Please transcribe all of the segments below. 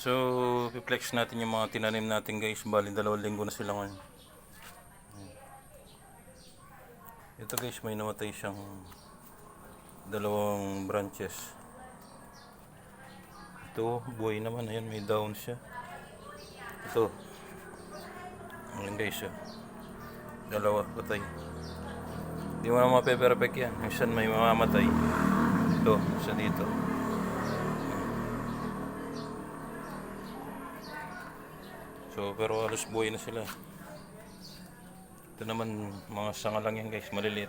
So, piplex natin yung mga tinanim natin guys. Bali, dalawang linggo na sila ngayon. Ito guys, may namatay siyang dalawang branches. Ito, buhay naman. Ayan, may down siya. Ito. Ayan guys, oh. Dalawa, patay. Hindi mo na mape-perfect yan. Minsan may mamamatay. Ito, isa dito. So, pero halos buhay na sila. Ito naman, mga sanga lang yan guys, maliliit.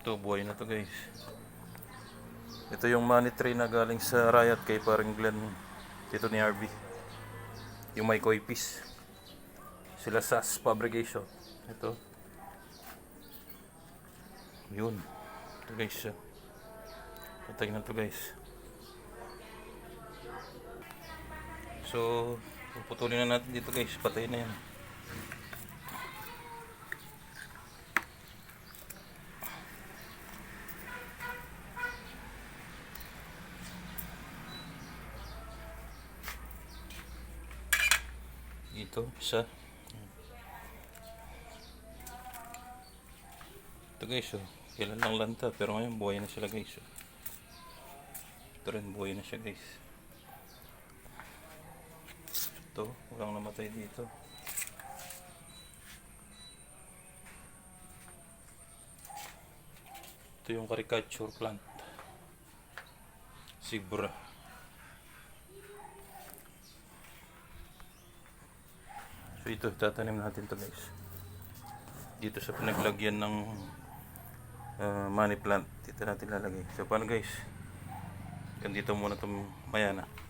Ito, buhay na to guys. Ito yung money tree na galing sa Riot kay paring Glenn. Dito ni RB. Yung may koi piece. Sila SAS Fabrication. Ito. Yun. Ito guys. Patay na to guys. So, puputulin na natin dito guys. Patay na yan. Dito, isa. Ito guys, oh. Kailan lang lanta, pero ngayon buhay na sila guys. Oh. Ito rin, buhay na siya guys. Ito, walang namatay dito. Ito yung caricature plant. Sibra. So ito, tatanim natin to guys. Dito sa pinaglagyan ng uh, money plant. Dito natin lalagay. So paano guys? Ganito muna itong mayana.